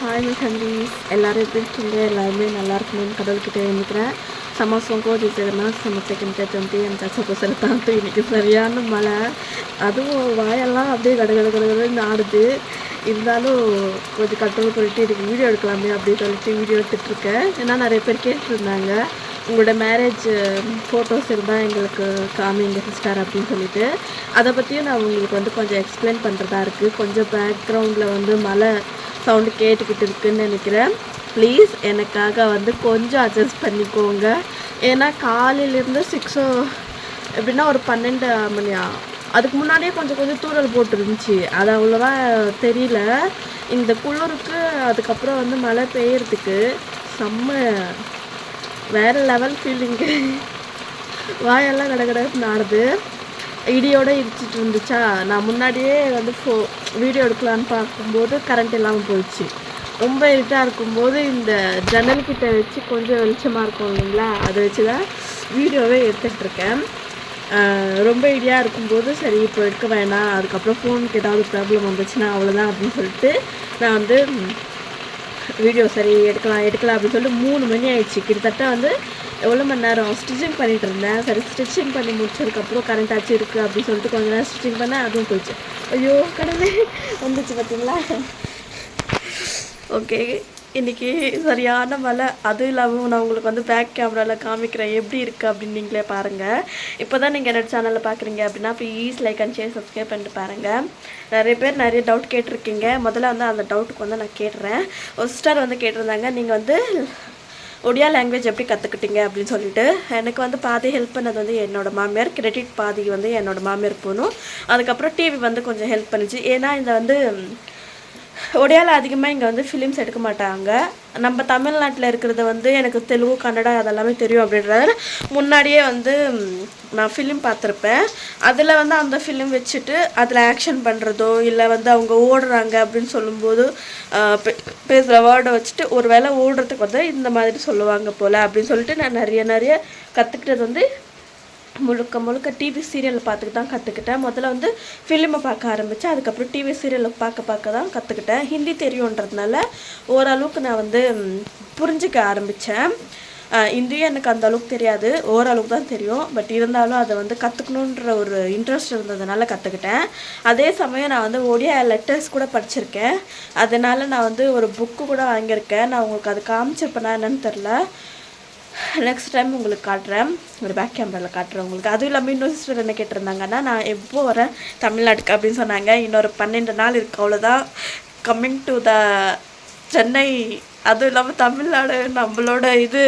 Hi my families எல்லோரும் எப்படி இருக்கீங்க? எல்லாருமே நல்லா இருக்கணும்னு கடவுள்கிட்ட நினைக்கிறேன் சமோசம் ஜெகன்னா சம செகண்ட் டுவெண்ட்டி என் சப்போசல் தாத்து இன்றைக்கி சரியான மழை. அதுவும் வாயெல்லாம் அப்படியே கட கட கடகடன்னு ஆடுது. இருந்தாலும் கொஞ்சம் கண்ட்ரோல் பண்ணிட்டு இதுக்கு வீடியோ எடுக்கலாமே அப்படின்னு சொல்லிட்டு வீடியோ எடுத்துகிட்ருக்கேன் ஏன்னா நிறைய பேர் கேட்டுருந்தாங்க. உங்களோட மேரேஜ் ஃபோட்டோஸ் இருந்தால் எங்களுக்கு காமிங்க சிஸ்டர் அப்படின்னு சொல்லிட்டு. அதை பற்றியும் நான் உங்களுக்கு வந்து கொஞ்சம் எக்ஸ்பிளைன் பண்ணுறதா இருக்குது கொஞ்சம் பேக்ரவுண்டில் வந்து மழை சவுண்டு கேட்டுக்கிட்டு இருக்குன்னு நினைக்கிறேன். ப்ளீஸ் எனக்காக வந்து கொஞ்சம் அட்ஜஸ்ட் பண்ணிக்கோங்க. ஏன்னா காலையிலேருந்து சிக்ஸோ எப்படின்னா ஒரு பன்னெண்டு மணியா அதுக்கு முன்னாடியே கொஞ்சம் கொஞ்சம் தூரல் போட்டுருந்துச்சு. அது அவ்வளோவா தெரியல. இந்த குளிருக்கு அதுக்கப்புறம் வந்து மழை பெய்யறதுக்கு செம்ம வேறு லெவல் ஃபீலிங்கு வாயெல்லாம் கட கடன்னு ஆடுது இடியோட இடிச்சிட்டு இருந்துச்சா? நான் முன்னாடியே வந்து ஃபோ வீடியோ எடுக்கலான்னு பார்க்கும்போது கரண்ட் இல்லாமல் போயிடுச்சு. ரொம்ப இருட்டாக இருக்கும்போது இந்த ஜன்னல் கிட்ட வச்சு கொஞ்சம் வெளிச்சமாக இருக்கும் இல்லைங்களா? அதை வச்சு தான் வீடியோவே எடுத்துகிட்ருக்கேன் ரொம்ப இடியாக இருக்கும்போது சரி இப்போ எடுக்க வேணாம். அதுக்கப்புறம் ஃபோனுக்கு ஏதாவது ப்ராப்ளம் வந்துச்சுன்னா அவ்வளோதான் அப்படின்னு சொல்லிட்டு நான் வந்து வீடியோ சரி எடுக்கலாம் எடுக்கலாம் அப்படின்னு சொல்லிட்டு மூணு மணி ஆயிடுச்சு. கிட்டத்தட்ட வந்து எவ்வளோ மணி நேரம்? ஸ்டிச்சிங் பண்ணிகிட்டு இருந்தேன். சரி ஸ்டிச்சிங் பண்ணி முடிச்சதுக்கப்புறம் கரண்ட் ஆச்சு இருக்குது அப்படின்னு சொல்லிட்டு கொஞ்ச நேரம் ஸ்டிச்சிங் பண்ணேன் அதுவும் போயிடுச்சு. ஐயோ கடவுளே வந்துச்சு பார்த்தீங்களா? ஓகே இன்றைக்கி சரியான மழை. அதுவும் இல்லாமல் நான் உங்களுக்கு வந்து பேக் கேமராவில் காமிக்கிறேன். எப்படி இருக்குது அப்படின்னு நீங்களே பாருங்கள் இப்போ தான் நீங்கள் என்னோட சேனலில் பார்க்குறீங்க அப்படின்னா please like and share subscribe பண்ணிட்டு பாருங்கள் நிறைய பேர் நிறைய டவுட் கேட்டிருக்கீங்க. முதல்ல வந்து அந்த டவுட்டுக்கு வந்து நான் கேட்டுறேன். ஒரு சிஸ்டர் வந்து கேட்டிருந்தாங்க நீங்கள் வந்து ஒடியா லாங்குவேஜ் எப்படி கற்றுக்கிட்டீங்க அப்படின்னு சொல்லிட்டு எனக்கு வந்து பாதி ஹெல்ப் பண்ணது வந்து என்னோட மாமியார் கிரெடிட் பாதி வந்து என்னோட மாமியார் போகணும் அதுக்கப்புறம் டிவி வந்து கொஞ்சம் ஹெல்ப் பண்ணுச்சு. ஏன்னா இந்த வந்து ஒடியாவில் அதிகமாக இங்கே வந்து ஃபிலிம்ஸ் எடுக்க மாட்டாங்க. நம்ம தமிழ்நாட்டில் இருக்கிறது வந்து எனக்கு தெலுங்கு கன்னடா அதெல்லாமே தெரியும் அப்படின்றத முன்னாடியே வந்து நான் ஃபிலிம் பார்த்துருப்பேன். அதில் வந்து அந்த ஃபிலிம் வச்சுட்டு அதில் ஆக்ஷன் பண்ணுறதோ இல்லை வந்து அவங்க ஓடுறாங்க அப்படின்னு சொல்லும்போது பேசுகிற வேர்டை வச்சுட்டு ஒரு வேளை ஓடுறதுக்கு வந்து இந்த மாதிரி சொல்லுவாங்க போல் அப்படின்னு சொல்லிட்டு நான் நிறைய நிறைய கற்றுக்கிட்டது வந்து முழுக்க முழுக்க டிவி சீரியல் பார்த்துட்டு தான் கற்றுக்கிட்டேன் முதல்ல வந்து ஃபிலிமை பார்க்க ஆரம்பித்தேன் அதுக்கப்புறம் டிவி சீரியலை பார்க்க பார்க்க தான் கற்றுக்கிட்டேன் ஹிந்தி தெரியுன்றதுனால ஓரளவுக்கு நான் வந்து புரிஞ்சிக்க ஆரம்பித்தேன் இந்தியும் எனக்கு அந்த அளவுக்கு தெரியாது. ஓரளவுக்கு தான் தெரியும். பட் இருந்தாலும் அதை வந்து கற்றுக்கணுன்ற ஒரு இன்ட்ரெஸ்ட் இருந்ததுனால கற்றுக்கிட்டேன் அதே சமயம் நான் வந்து ஒடியா லெட்டர்ஸ் கூட படிச்சிருக்கேன். அதனால் நான் வந்து ஒரு புக்கு கூட வாங்கியிருக்கேன். நான் உங்களுக்கு அது காமிச்சிருப்பேனா என்னன்னு தெரில நெக்ஸ்ட் டைம் உங்களுக்கு காட்டுறேன். ஒரு பேக் கேமராவில் காட்டுறேன் உங்களுக்கு. அதுவும் இல்லாமல் இன்னொரு சிஸ்டர் என்ன கேட்டிருந்தாங்கன்னா நான் எப்போ வரேன்? தமிழ்நாட்டுக்கு அப்படின்னு சொன்னாங்க. இன்னொரு பன்னெண்டு நாள் இருக்கு. அவ்வளோதான் கம்மிங் டு த சென்னை அதுவும் இல்லாமல் தமிழ்நாடு நம்மளோட இது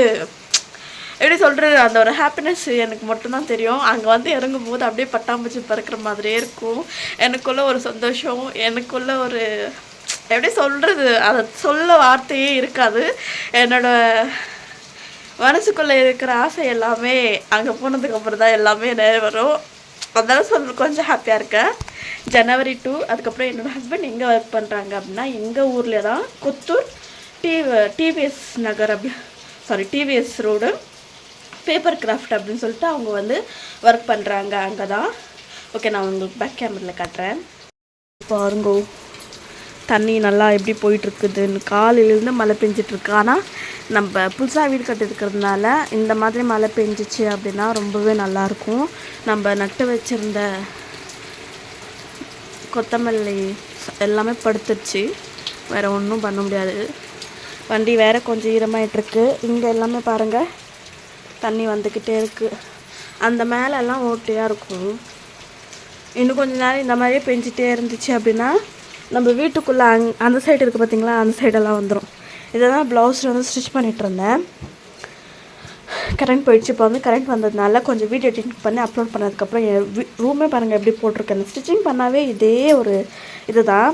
எப்படி சொல்கிறது அந்த ஒரு ஹாப்பினஸ் எனக்கு மட்டும்தான் தெரியும். அங்கே வந்து இறங்கும் போது அப்படியே பட்டாம்பூச்சி பறக்கிற மாதிரியே இருக்கும். எனக்குள்ள ஒரு சந்தோஷம். எனக்குள்ள ஒரு எப்படி சொல்கிறது அதை சொல்ல வார்த்தையே இருக்காது. என்னோடய மனசுக்குள்ளே இருக்கிற ஆசை எல்லாமே அங்கே போனதுக்கு அப்புறம் தான் எல்லாமே வரும் அதனால சொல்ல கொஞ்சம் ஹாப்பியாக இருக்கேன் ஜனவரி டூ அதுக்கப்புறம் என்னோடய ஹஸ்பண்ட் எங்கே ஒர்க் பண்ணுறாங்க அப்படின்னா எங்கள் ஊரில் தான் கொத்தூர் டி டிவிஎஸ் நகர் அப்படி sorry TVS road paper craft அப்படின்னு சொல்லிட்டு அவங்க வந்து ஒர்க் பண்ணுறாங்க அங்கே தான். ஓகே நான் உங்களுக்கு பேக் கேமரில் காட்டுறேன். பாருங்கோ தண்ணி நல்லா எப்படி போயிட்டுருக்குதுன்னு காலையிலேருந்து மழை பெஞ்சிட்ருக்கு ஆனால் நம்ம புதுசாக வீடு கட்டிருக்கிறதுனால இந்த மாதிரி மழை பெஞ்சிச்சு அப்படின்னா ரொம்பவே நல்லாயிருக்கும். நம்ம நட்டு வச்சுருந்த கொத்தமல்லி எல்லாமே படுத்துருச்சு. வேறு ஒன்றும் பண்ண முடியாது. வண்டி வேறு கொஞ்சம் ஈரமாயிட்ருக்கு இங்கே எல்லாமே பாருங்கள் தண்ணி வந்துக்கிட்டே இருக்குது அந்த மேலெல்லாம் ஓட்டையாக இருக்கும். இன்னும் கொஞ்சம் நேரம் இந்த மாதிரியே பெஞ்சிட்டே இருந்துச்சு அப்படின்னா நம்ம வீட்டுக்குள்ளே அங் அந்த சைடு இருக்குது பார்த்தீங்களா அந்த சைடெல்லாம் வந்துடும் இதை தான் ப்ளவுஸில் வந்து ஸ்டிச் பண்ணிகிட்ருந்தேன் கரண்ட் போயிடுச்சு. இப்போ வந்து கரண்ட் வந்ததுனால கொஞ்சம் வீடியோ எடிட்டிங் பண்ணி அப்லோட் பண்ணதுக்கப்புறம் என் ரூமே பாருங்கள் எப்படி போட்டிருக்கேன் ஸ்டிச்சிங் பண்ணாவே இதே ஒரு இது தான்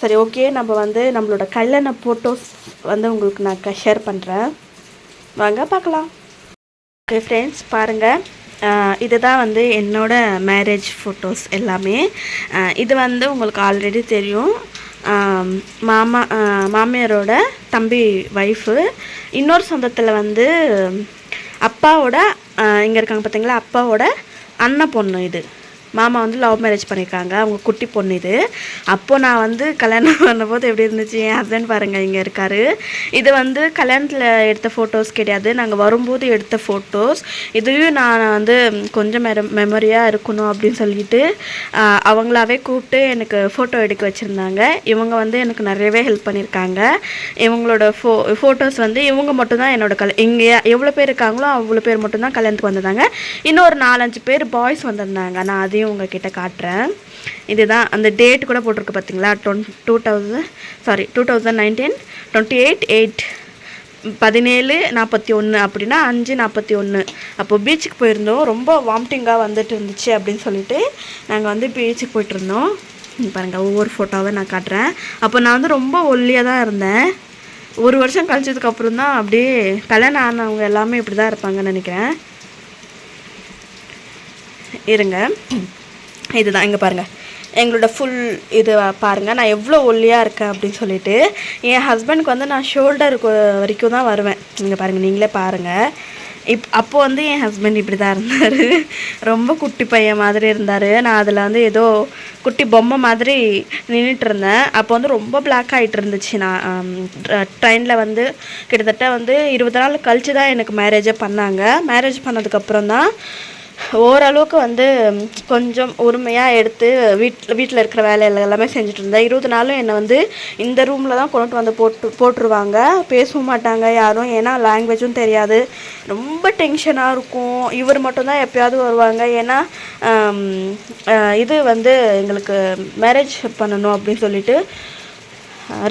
சரி ஓகே நம்ம வந்து நம்மளோட கல்யாண ஃபோட்டோஸ் வந்து உங்களுக்கு நான் ஷேர் பண்ணுறேன் வாங்க பார்க்கலாம். ஓகே ஃப்ரெண்ட்ஸ் பாருங்கள் இதுதான் வந்து என்னோடய மேரேஜ் ஃபோட்டோஸ் எல்லாமே. இது வந்து உங்களுக்கு ஆல்ரெடி தெரியும். மாமா மாமியாரோட தம்பி ஒய்ஃபு இன்னொரு சொந்தத்தில் வந்து அப்பாவோட இங்கே இருக்காங்க பார்த்தீங்களா அப்பாவோட அண்ணன் பொண்ணு இது. மாமா வந்து லவ் மேரேஜ் பண்ணியிருக்காங்க அவங்க குட்டி பொண்ணு இது. அப்போது நான் வந்து கல்யாணம் பண்ணும்போது எப்படி இருந்துச்சு? என் ஹஸ்பண்ட் பாருங்கள் இங்கே இருக்காரு. இது வந்து கல்யாணத்தில் எடுத்த ஃபோட்டோஸ் கிடையாது. நாங்கள் வரும்போது எடுத்த ஃபோட்டோஸ் இதையும் நான் வந்து கொஞ்சம் மெர மெமரியாக இருக்கணும் அப்படின்னு சொல்லிட்டு அவங்களாவே கூப்பிட்டு எனக்கு ஃபோட்டோ எடுக்க வச்சுருந்தாங்க. இவங்க வந்து எனக்கு நிறையவே ஹெல்ப் பண்ணியிருக்காங்க இவங்களோட ஃபோ ஃபோட்டோஸ் வந்து இவங்க மட்டும்தான் என்னோட கல் இங்கே எவ்வளோ பேர் இருக்காங்களோ அவ்வளோ பேர் மட்டும்தான் கல்யாணத்துக்கு வந்திருந்தாங்க. இன்னும் ஒரு நாலஞ்சு பேர் பாய்ஸ் வந்திருந்தாங்க. நான் அதையும் உங்ககிட்ட காட்டுறேன். இதுதான் அந்த டேட் கூட போட்டிருக்கு பார்த்தீங்களா ton two thousand sorry two thousand nineteen twenty eight eight பதினேழு நாற்பத்தி ஒன்று அப்படின்னா அஞ்சு நாற்பத்தி ஒன்று அப்போ பீச்சுக்கு போயிருந்தோம். ரொம்ப வாமிட்டிங்காக வந்துட்டு இருந்துச்சு அப்படின்னு சொல்லிட்டு நாங்கள் வந்து பீச்சுக்கு போயிட்டு இருந்தோம். ஒவ்வொரு ஃபோட்டோவை நான் காட்டுறேன். அப்போ நான் வந்து ரொம்ப ஒல்லியாக தான் இருந்தேன். ஒரு வருஷம் கழிச்சதுக்கப்புறம் தான் அப்படியே கல்யாணம் ஆனவங்க எல்லாமே இப்படி தான் இருப்பாங்கன்னு நினைக்கிறேன். இருங்க. இதுதான் இங்கே பாருங்கள் எங்களோட ஃபுல் இது பாருங்கள் நான் எவ்வளோ ஒல்லியாக இருக்கேன் அப்படின்னு சொல்லிட்டு என் ஹஸ்பண்டுக்கு வந்து நான் ஷோல்டர் வரைக்கும் தான் வருவேன். இங்கே பாருங்கள் நீங்களே பாருங்கள் இப் அப்போ வந்து என் ஹஸ்பண்ட் இப்படி தான் இருந்தார். ரொம்ப குட்டி பையன் மாதிரி இருந்தார். நான் அதில் வந்து ஏதோ குட்டி பொம்மை மாதிரி நின்றுட்டு இருந்தேன். அப்போ வந்து ரொம்ப பிளாக் ஆகிட்டு இருந்துச்சு. நான் ட்ரெயினில் வந்து கிட்டத்தட்ட வந்து இருபது நாள் கழிச்சு தான் எனக்கு மேரேஜே பண்ணாங்க. மேரேஜ் பண்ணதுக்கப்புறம் தான் ஓரளவுக்கு வந்து கொஞ்சம் உரிமையாக எடுத்து வீட்டில் வீட்டில் இருக்கிற வேலைகள் எல்லாமே செஞ்சுட்டு இருந்தேன் இருபது நாளும் என்னை வந்து இந்த ரூமில் தான் கொண்டுட்டு வந்து போட்டு போட்டுருவாங்க. பேசவும் மாட்டாங்க யாரும். ஏன்னா லாங்குவேஜும் தெரியாது. ரொம்ப டென்ஷனாக இருக்கும். இவர் மட்டும்தான் எப்பயாவது வருவாங்க. ஏன்னா இது வந்து எங்களுக்கு மேரேஜ் பண்ணணும் அப்படின்னு சொல்லிட்டு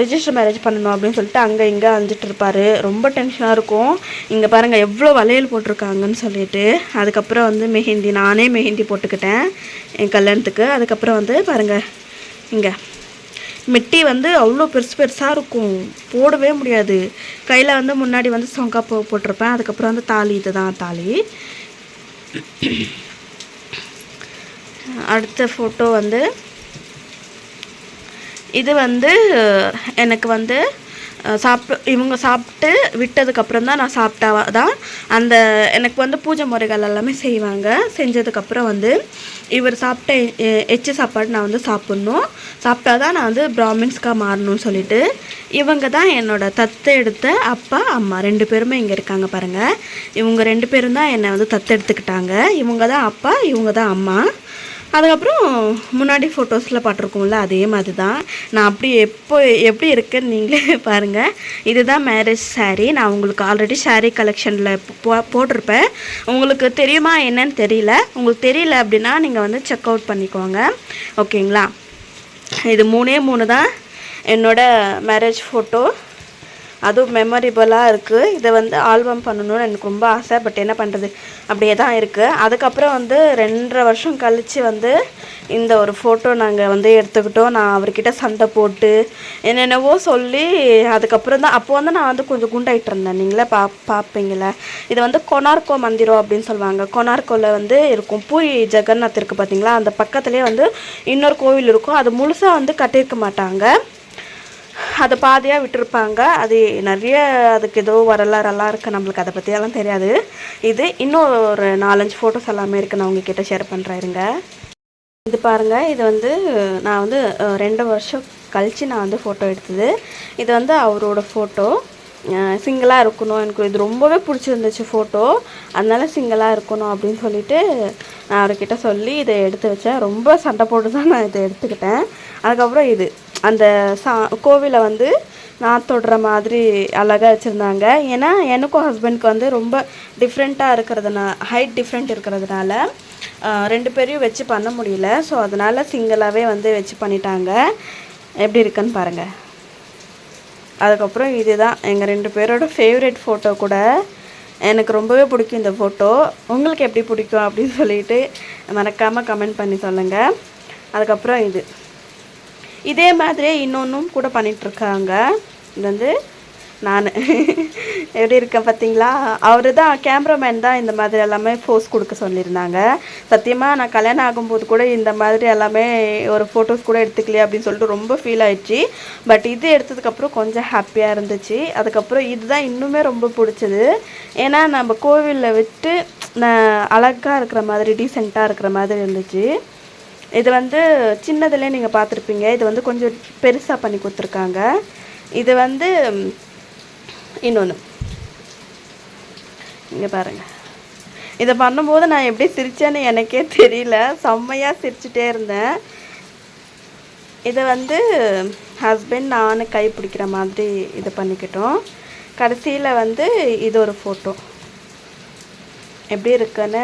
ரிஜிஸ்டர் மேரேஜ் பண்ணணும் அப்படின்னு சொல்லிட்டு அங்கே இங்கே அஞ்சிட்டு இருப்பார். ரொம்ப டென்ஷனாக இருக்கும். இங்கே பாருங்கள் எவ்வளோ வளையல் போட்டிருக்காங்கன்னு சொல்லிட்டு. அதுக்கப்புறம் வந்து மெஹந்தி நானே மெஹந்தி போட்டுக்கிட்டேன் என் கல்யாணத்துக்கு. அதுக்கப்புறம் வந்து பாருங்கள் இங்கே. மெட்டி வந்து அவ்வளோ பெருசு பெருசாக இருக்கும். போடவே முடியாது. கையில் வந்து முன்னாடி வந்து சொங்கா போ போட்டிருப்பேன். அதுக்கப்புறம் வந்து தாலி இதுதான் தாலி. அடுத்த ஃபோட்டோ வந்து இது வந்து எனக்கு வந்து சாப்பிட்டு இவங்க சாப்பிட்டு விட்டதுக்கப்புறம் தான் நான் சாப்பிட்டா தான் அந்த எனக்கு வந்து பூஜை முறைகள் எல்லாமே செய்வாங்க. செஞ்சதுக்கப்புறம் வந்து இவர் சாப்பிட்ட எச்சு சாப்பாடு நான் வந்து சாப்பிட்ணும். சாப்பிட்டா தான் நான் வந்து பிராமின்ஸ்க்காக மாறணும்னு சொல்லிட்டு இவங்க தான் என்னோட தத்து எடுத்த அப்பா அம்மா. ரெண்டு பேருமே இங்கே இருக்காங்க பாருங்கள் இவங்க ரெண்டு பேரும் தான் என்னை வந்து தத்து எடுத்துக்கிட்டாங்க. இவங்க தான் அப்பா இவங்க தான் அம்மா. அதுக்கப்புறம் முன்னாடி ஃபோட்டோஸில் பார்த்துருக்கோம்ல அதே மாதிரி தான் நான் அப்படி எப்போ எப்படி இருக்குன்னு நீங்களே பாருங்கள் இதுதான் மேரேஜ் சாரீ நான் உங்களுக்கு ஆல்ரெடி சாரீ கலெக்ஷனில் போ போட்டிருப்பேன். உங்களுக்கு தெரியுமா என்னன்னு தெரியல. உங்களுக்கு தெரியல அப்படின்னா நீங்கள் வந்து செக் அவுட் பண்ணிக்கோங்க. ஓகேங்களா இது மூணே மூணு தான் என்னோடய மேரேஜ் ஃபோட்டோ அதுவும் மெமரிபலாக இருக்குது இதை வந்து ஆல்பம் பண்ணணும்னு எனக்கு ரொம்ப ஆசை. பட் என்ன பண்ணுறது அப்படியே தான் இருக்குது அதுக்கப்புறம் வந்து ரெண்டரை வருஷம் கழித்து வந்து இந்த ஒரு ஃபோட்டோ நாங்கள் வந்து எடுத்துக்கிட்டோம். நான் அவர்கிட்ட சண்டை போட்டு என்னென்னவோ சொல்லி அதுக்கப்புறம் தான் அப்போ வந்து நான் வந்து கொஞ்சம் குண்டாயிட்டு இருந்தேன். நீங்களே பா பார்ப்பீங்களே இது வந்து கொனார்கோ மந்திரம் அப்படின்னு சொல்லுவாங்க. கொனார்கோவில் வந்து இருக்கும். பூய் ஜெகநாத் இருக்குது பார்த்தீங்களா அந்த பக்கத்துலேயே வந்து இன்னொரு கோவில் இருக்கும். அது முழுசாக வந்து கட்டியிருக்க மாட்டாங்க. அதை பாதியாக விட்டுருப்பாங்க. அது நிறைய அதுக்கு ஏதோ வரலாறெல்லாம் இருக்குது நம்மளுக்கு அதை பற்றியெல்லாம் தெரியாது. இது இன்னும் ஒரு நாலஞ்சு ஃபோட்டோஸ் எல்லாமே இருக்குது நான் உங்ககிட்ட ஷேர் பண்ணுறேன் இருங்க. இது பாருங்கள் இது வந்து நான் வந்து ரெண்டு வருஷம் கழித்து நான் வந்து ஃபோட்டோ எடுத்தது. இது வந்து அவரோட ஃபோட்டோ சிங்கிளாக இருக்கணும். எனக்கு இது ரொம்பவே பிடிச்சிருந்துச்சு ஃபோட்டோ அதனால சிங்கிளாக இருக்கணும் அப்படின்னு சொல்லிட்டு நான் அவர்கிட்ட சொல்லி இதை எடுத்து வச்சேன். ரொம்ப சண்டை போட்டு தான் நான் இதை எடுத்துக்கிட்டேன். அதுக்கப்புறம் இது. அந்த சா கோவிலை வந்து நான் தொடுற மாதிரி அழகாக வச்சுருந்தாங்க. ஏன்னா எனக்கும் ஹஸ்பண்ட்க்கு வந்து ரொம்ப டிஃப்ரெண்ட்டாக இருக்கிறதுனா ஹைட் டிஃப்ரெண்ட் இருக்கிறதுனால ரெண்டு பேரையும் வச்சு பண்ண முடியல. ஸோ அதனால் சிங்கிளாகவே வந்து வச்சு பண்ணிட்டாங்க. எப்படி இருக்குன்னு பாருங்கள் அதுக்கப்புறம் இதுதான். எங்கள் ரெண்டு பேரோட ஃபேவரட் ஃபோட்டோ கூட. எனக்கு ரொம்பவே பிடிக்கும் இந்த ஃபோட்டோ உங்களுக்கு எப்படி பிடிக்கும் அப்படின்னு சொல்லிட்டு மறக்காமல் கமெண்ட் பண்ணி சொல்லுங்கள் அதுக்கப்புறம் இது. இதே மாதிரியே இன்னொன்றும் கூட பண்ணிகிட்ருக்காங்க இது வந்து நான். எப்படி இருக்கேன் பார்த்தீங்களா? அவர் தான் கேமராமேன் தான் இந்த மாதிரி எல்லாமே ஃபோஸ் கொடுக்க சொல்லியிருந்தாங்க. சத்தியமாக நான் கல்யாணம் ஆகும்போது கூட இந்த மாதிரி எல்லாமே ஒரு ஃபோட்டோஸ் கூட எடுத்துக்கலையே அப்படின்னு சொல்லிட்டு ரொம்ப ஃபீல் ஆயிடுச்சு. பட் இது எடுத்ததுக்கப்புறம் கொஞ்சம் ஹாப்பியாக இருந்துச்சு. அதுக்கப்புறம் இதுதான் இன்னுமே ரொம்ப பிடிச்சது. ஏன்னா நம்ம கோவிலில் விட்டு நான் அழகாக இருக்கிற மாதிரி டீசெண்டாக இருக்கிற மாதிரி இருந்துச்சு. இது வந்து சின்னதுலேயே நீங்கள் பார்த்துருப்பீங்க. இது வந்து கொஞ்சம் பெருசாக பண்ணி கொடுத்துருக்காங்க. இது வந்து இன்னொன்று இங்கே பாருங்கள் இதை பண்ணும்போது நான் எப்படி சிரிச்சேன்னு எனக்கே தெரியல. செம்மையாக சிரிச்சிட்டே இருந்தேன். இதை வந்து ஹஸ்பண்ட் நான் கை பிடிக்கிற மாதிரி இது பண்ணிக்கிட்டோம். கடைசியில் வந்து இது ஒரு ஃபோட்டோ எப்படி இருக்குன்னு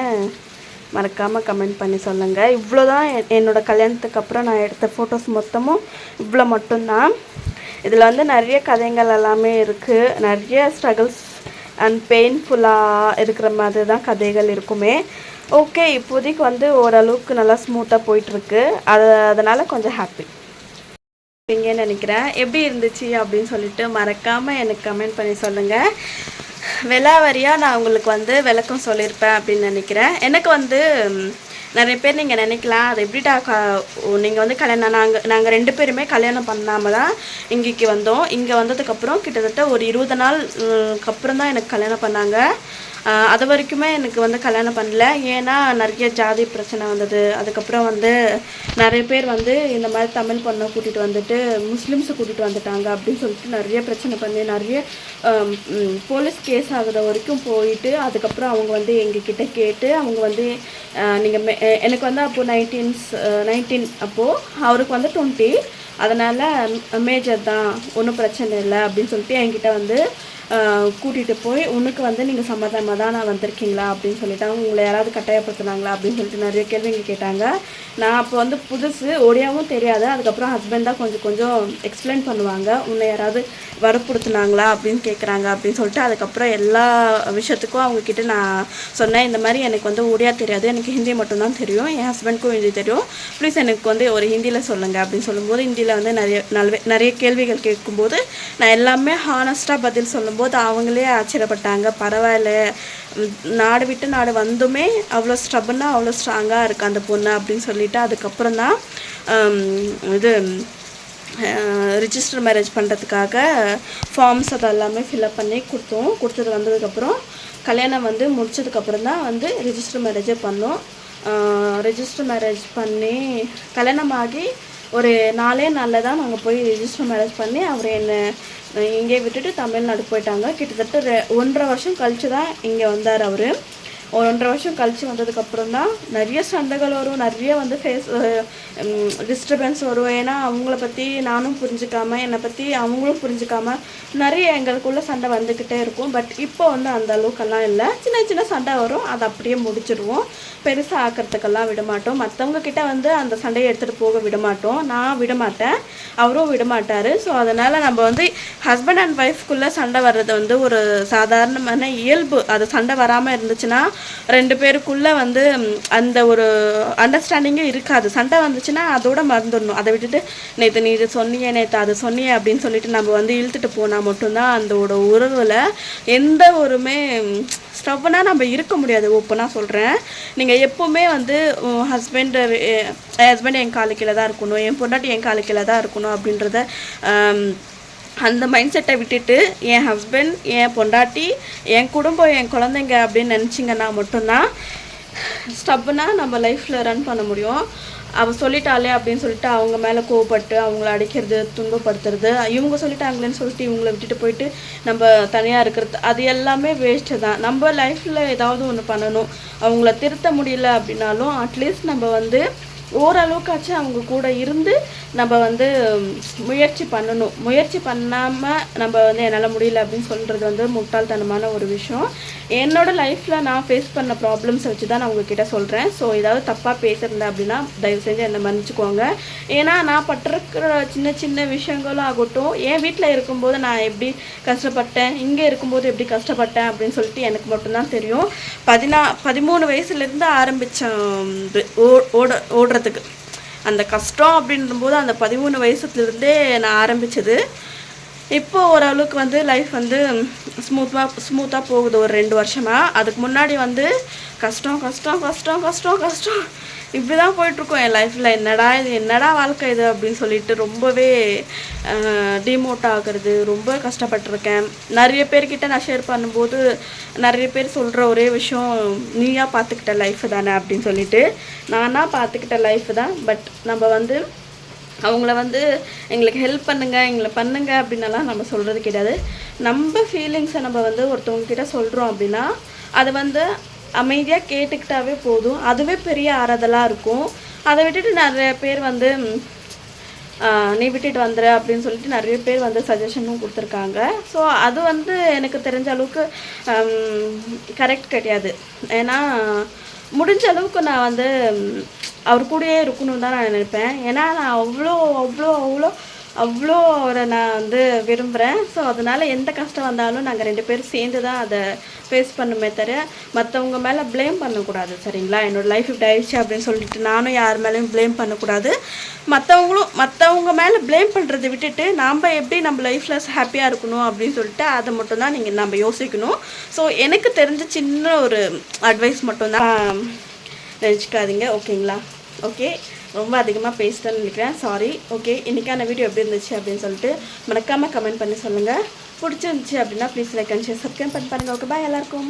மறக்காமல் கமெண்ட் பண்ணி சொல்லுங்கள் இவ்வளோ தான் என்னோடய கல்யாணத்துக்கு அப்புறம் நான் எடுத்த ஃபோட்டோஸ் மொத்தமும் இவ்வளோ மட்டும்தான். இதில் வந்து நிறைய கதைகள் எல்லாமே இருக்குது நிறைய ஸ்ட்ரகிள்ஸ் அண்ட் பெயின்ஃபுல்லாக இருக்கிற மாதிரி தான் கதைகள் இருக்குமே. ஓகே இப்போதைக்கு வந்து ஓரளவுக்கு நல்லா ஸ்மூத்தாக போயிட்டுருக்கு. அது அதனால் கொஞ்சம் ஹாப்பி இருப்பீங்கன்னு நினைக்கிறேன்? எப்படி இருந்துச்சு அப்படின்னு சொல்லிட்டு மறக்காமல் எனக்கு கமெண்ட் பண்ணி சொல்லுங்கள் விலாவரியாக நான் உங்களுக்கு வந்து விளக்கம் சொல்லியிருப்பேன் அப்படின்னு நினைக்கிறேன். எனக்கு வந்து நிறைய பேர் நீங்கள் நினைக்கலாம். அது எப்படிடா நீங்கள் வந்து கல்யாணம் நாங்கள் நாங்கள் ரெண்டு பேருமே கல்யாணம் பண்ணாமல் தான் இங்கேக்கு வந்தோம். இங்கே வந்ததுக்கப்புறம் கிட்டத்தட்ட ஒரு இருபது நாள் அப்புறம் தான் எனக்கு கல்யாணம் பண்ணாங்க. அது வரைக்குமே எனக்கு வந்து கல்யாணம் பண்ணல. ஏன்னா நிறைய ஜாதி பிரச்சனை வந்தது. அதுக்கப்புறம் வந்து நிறைய பேர் வந்து இந்த மாதிரி தமிழ் பொண்ணை கூட்டிகிட்டு வந்துட்டு முஸ்லீம்ஸை கூட்டிகிட்டு வந்துட்டாங்க அப்படின்னு சொல்லிட்டு நிறைய பிரச்சனை பண்ணி நிறைய போலீஸ் கேஸ் ஆகுற வரைக்கும் போயிட்டு அதுக்கப்புறம் அவங்க வந்து எங்ககிட்ட கேட்டு அவங்க வந்து நீங்கள் எனக்கு வந்து அப்போது நைன்டீன்ஸ் நைன்டீன் அப்போது அவருக்கு வந்து டுவெண்ட்டி அதனால் மேஜர் தான். ஒன்றும் பிரச்சனை இல்லை அப்படின்னு சொல்லிட்டு என்கிட்ட வந்து கூட்டிகிட்டு போய் உனக்கு வந்து நீங்கள் சம்மதமாக தான் நான் வந்திருக்கீங்களா அப்படின்னு சொல்லிட்டாங்க உங்களை யாராவது கட்டாயப்படுத்துனாங்களா அப்படின்னு சொல்லிட்டு நிறைய கேள்விங்க கேட்டாங்க. நான் அப்போ வந்து புதுசு ஒடியாவும் தெரியாது. அதுக்கப்புறம் ஹஸ்பண்ட் தான் கொஞ்சம் கொஞ்சம் எக்ஸ்பிளைன் பண்ணுவாங்க. உன்னை யாராவது வற்புறுத்துனாங்களா அப்படின்னு கேட்குறாங்க அப்படின்னு சொல்லிட்டு அதுக்கப்புறம் எல்லா விஷயத்துக்கும் அவங்கக்கிட்ட நான் சொன்னேன். இந்த மாதிரி எனக்கு வந்து ஒடியா தெரியாது. எனக்கு ஹிந்தி மட்டும்தான் தெரியும். என் ஹஸ்பண்ட்க்கும் ஹிந்தி தெரியும். ப்ளீஸ் எனக்கு வந்து ஒரு ஹிந்தியில் சொல்லுங்கள் அப்படின்னு சொல்லும்போது ஹிந்தியில் வந்து நிறைய நல்வே நிறைய கேள்விகள் கேட்கும்போது நான் எல்லாமே ஹானஸ்ட்டாக பதில் சொல்லும்போது அவங்களே ஆச்சரியப்பட்டாங்க. பரவாயில்ல. நாடு விட்டு நாடு வந்துமே அவ்வளோ ஸ்டபனாக அவ்வளோ ஸ்ட்ராங்காக இருக்கு அந்த பொண்ணு அப்படின்னு சொல்லிட்டு அதுக்கப்புறம் தான் இது ரிஜிஸ்டர் மேரேஜ் பண்ணுறதுக்காக ஃபார்ம்ஸ் அதெல்லாமே ஃபில்அப் பண்ணி கொடுத்தோம். கொடுத்துட்டு வந்ததுக்கப்புறம் கல்யாணம் வந்து முடிச்சதுக்கப்புறம் தான் வந்து ரிஜிஸ்டர் மேரேஜே பண்ணோம். ரிஜிஸ்டர் மேரேஜ் பண்ணி கல்யாணம் ஆகி ஒரு நாலே நாளில் தான் நாங்கள் போய் ரிஜிஸ்டர் மேரேஜ் பண்ணி அவர் என்னை இங்கே விட்டுட்டு தமிழ்நாடு போயிட்டாங்க. கிட்டத்தட்ட ஒன்றரை வருஷம் கழிச்சு தான் இங்கே வந்தார் அவர். ஒரு ஒன்றரை வருஷம் கழித்து வந்ததுக்கப்புறம் தான் நிறைய சண்டைகள் வரும் நிறைய வந்து ஃபேஸ் டிஸ்டர்பன்ஸ் வரும். ஏன்னா அவங்கள பற்றி நானும் புரிஞ்சுக்காம என்னை பற்றி அவங்களும் புரிஞ்சுக்காமல் நிறைய எங்களுக்குள்ள சண்டை வந்துக்கிட்டே இருக்கும். பட் இப்போ வந்து அந்த அளவுக்கெல்லாம் இல்லை. சின்ன சின்ன சண்டை வரும். அதை அப்படியே முடிச்சிடுவோம் பெருசாக ஆக்கிறதுக்கெல்லாம் விடமாட்டோம் மற்றவங்க கிட்ட வந்து அந்த சண்டையை எடுத்துகிட்டு போக விட மாட்டோம். நான் விடமாட்டேன் அவரும் விடமாட்டார் ஸோ அதனால் நம்ம வந்து ஹஸ்பண்ட் அண்ட் ஒய்ஃப்குள்ளே சண்டை வர்றது வந்து ஒரு சாதாரணமான இயல்பு. அது சண்டை வராமல் இருந்துச்சுன்னா ரெண்டு பேருக்குள்ளே வந்து அந்த ஒரு அண்டர்ஸ்டாண்டிங்கே இருக்காது. சண்டை வந்துச்சுன்னா அதோட மறந்துடணும். அதை விட்டுட்டு நேற்று நீ இது சொன்னியே நேற்று அது சொன்னியே அப்படின்னு சொல்லிட்டு நம்ம வந்து இழுத்துட்டு போனால் மட்டும்தான் அதோட உறவில் எந்த ஒருமே ஸ்டவ்னா நம்ம இருக்க முடியாது. ஓப்பனாக சொல்கிறேன் நீங்கள் எப்போவுமே வந்து ஹஸ்பண்ட் ஹஸ்பண்ட் என் காலு தான் இருக்கணும். என் பொண்டாட்டி என் காலு தான் இருக்கணும் அப்படின்றத அந்த மைண்ட் செட்டை விட்டுட்டு என் ஹஸ்பண்ட் என் பொண்டாட்டி என் குடும்பம் என் குழந்தைங்க அப்படின்னு நினச்சிங்கன்னா மட்டும்தான் ஸ்டப்னா நம்ம லைஃப்பில் ரன் பண்ண முடியும். அவள் சொல்லிட்டாளே அப்படின்னு சொல்லிட்டு அவங்க மேலே கோவப்பட்டு அவங்கள அடிக்கிறது துன்பப்படுத்துறது இவங்க சொல்லிட்டாங்களேன்னு சொல்லிட்டு இவங்கள விட்டுட்டு போயிட்டு நம்ம தனியாக இருக்கிறது அது எல்லாமே வேஸ்ட்டு தான். நம்ம லைஃப்பில் ஏதாவது ஒன்று பண்ணணும். அவங்கள திருத்த முடியல அப்படின்னாலும் அட்லீஸ்ட் நம்ம வந்து ஓரளவுக்காச்சும் அவங்க கூட இருந்து நம்ம வந்து முயற்சி பண்ணணும். முயற்சி பண்ணாமல் நம்ம வந்து என்னால் முடியல அப்படின்னு சொல்கிறது வந்து முட்டாள்தனமான ஒரு விஷயம். என்னோட லைஃப்பில் நான் ஃபேஸ் பண்ண ப்ராப்ளம்ஸை வச்சு தான் நான் உங்ககிட்ட சொல்கிறேன் ஸோ ஏதாவது தப்பாக பேசியிருந்தேன் அப்படின்னா தயவு செஞ்சு என்னை மன்னிச்சுக்கோங்க. ஏன்னா நான் பட்டிருக்கிற சின்ன சின்ன விஷயங்களும் ஆகட்டும் என் வீட்டில் இருக்கும்போது நான் எப்படி கஷ்டப்பட்டேன் இங்கே இருக்கும்போது எப்படி கஷ்டப்பட்டேன் அப்படின்னு சொல்லிட்டு எனக்கு மட்டும்தான் தெரியும். பதினா பதிமூணு வயசுலேருந்து ஆரம்பித்த ஓட பண்ணுறதுக்கு அந்த கஷ்டம் அப்படின்றபோது அந்த பதிமூணு வயசுலேருந்தே நான் ஆரம்பித்தது இப்போ ஓரளவுக்கு வந்து லைஃப் வந்து ஸ்மூத்தாக ஸ்மூத்தாக போகுது ஒரு ரெண்டு வருஷமாக அதுக்கு முன்னாடி வந்து கஷ்டம் கஷ்டம் கஷ்டம் கஷ்டம் கஷ்டம். இப்படி தான் போயிட்டுருக்கோம் என் லைஃப்பில் என்னடா இது என்னடா வாழ்க்கை இது அப்படின்னு சொல்லிட்டு ரொம்பவே டிமோட் ஆகுறது. ரொம்ப கஷ்டப்பட்டிருக்கேன். நிறைய பேர்கிட்ட நான் ஷேர் பண்ணும்போது நிறைய பேர் சொல்கிற ஒரே விஷயம் நீயா பார்த்துக்கிட்ட லைஃப் தானே அப்படின்னு சொல்லிட்டு. நானாக பார்த்துக்கிட்ட லைஃப் தான். பட் நம்ம வந்து அவங்கள வந்து எங்களுக்கு ஹெல்ப் பண்ணுங்க எங்களை பண்ணுங்க அப்படின்னலாம் நம்ம சொல்கிறது கிடையாது. நம்ம ஃபீலிங்ஸை நம்ம வந்து ஒருத்தவங்கக்கிட்ட சொல்கிறோம் அப்படின்னா அது வந்து அமைதியாக கேட்டுக்கிட்டாவே போதும். அதுவே பெரிய ஆறுதலாக இருக்கும். அதை விட்டுட்டு நிறைய பேர் வந்து நீ விட்டுட்டு வந்துரு அப்படின்னு சொல்லிட்டு நிறைய பேர் வந்து சஜஷனும் கொடுத்துருக்காங்க. ஸோ அது வந்து எனக்கு தெரிஞ்ச அளவுக்கு கரெக்ட் கிடையாது. ஏன்னா முடிஞ்ச அளவுக்கு நான் வந்து அவர் கூடயே இருக்கணும்னு தான் நான் நினைப்பேன். ஏன்னா நான் அவ்வளோ அவ்வளோ அவ்வளோ அவ்வளோ அவரை நான் வந்து விரும்புகிறேன் ஸோ அதனால் எந்த கஷ்டம் வந்தாலும் நாங்கள் ரெண்டு பேரும் சேர்ந்து தான் அதை ஃபேஸ் பண்ணுமே தவிர மற்றவங்க மேலே ப்ளேம் பண்ணக்கூடாது சரிங்களா? என்னோடய லைஃப் இப்படி ஆயிடுச்சு அப்படின்னு சொல்லிட்டு நானும் யார் மேலேயும் ப்ளேம் பண்ணக்கூடாது. மற்றவங்களும் மற்றவங்க மேலே ப்ளேம் பண்ணுறதை விட்டுட்டு நாம் எப்படி நம்ம லைஃப்பில் ஹாப்பியாக இருக்கணும் அப்படின்னு சொல்லிட்டு அதை மட்டும்தான் நீங்கள் நம்ம யோசிக்கணும். ஸோ எனக்கு தெரிஞ்ச சின்ன ஒரு அட்வைஸ் மட்டும்தான். நினச்சிக்காதீங்க ஓகேங்களா? ஓகே ரொம்ப அதிகமாக பேசிட்டேன்னு நினைக்கிறேன். சாரி ஓகே இன்றைக்கான வீடியோ எப்படி இருந்துச்சு அப்படின்னு சொல்லிட்டு மறக்காமல் கமெண்ட் பண்ணி சொல்லுங்கள் பிடிச்சிருந்துச்சி அப்படின்னா please like and share subscribe பண்ணி பாருங்கள் ஓகே பாய் எல்லாருக்கும்.